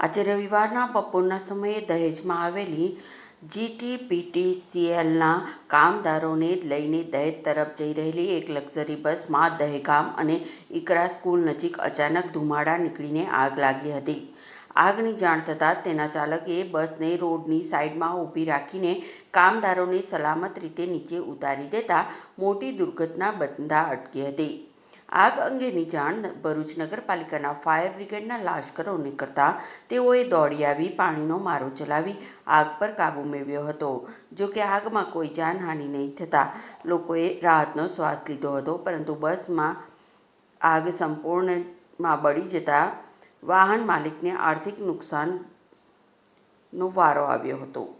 આજે રવિવારના બપોરના સમયે દહેજમાં આવેલી જીટીપીટીસીએલના કામદારોને લઈને દહેજ તરફ જઈ રહેલી એક લક્ઝરી બસમાં દહેગામ અને ઈકરા સ્કૂલ નજીક અચાનક ધુમાડા નીકળીને આગ લાગી હતી. આગની જાણ થતાં તેના ચાલકે બસને રોડની સાઈડમાં ઊભી રાખીને કામદારોને સલામત રીતે નીચે ઉતારી દેતા મોટી દુર્ઘટના બનતા અટકી હતી. આગ અંગેની જાણ ભરૂચ નગરપાલિકાના ફાયર બ્રિગેડના લાશ્કરોને કરતાં તેઓએ દોડી આવી, પાણીનો મારો ચલાવી, આગ પર કાબૂ મેળવ્યો હતો. જોકે આગમાં કોઈ જાનહાનિ નહીં થતાં લોકોએ રાહતનો શ્વાસ લીધો હતો, પરંતુ બસમાં આગ સંપૂર્ણમાં બળી જતાં વાહન માલિકને આર્થિક નુકસાનનો વારો આવ્યો હતો.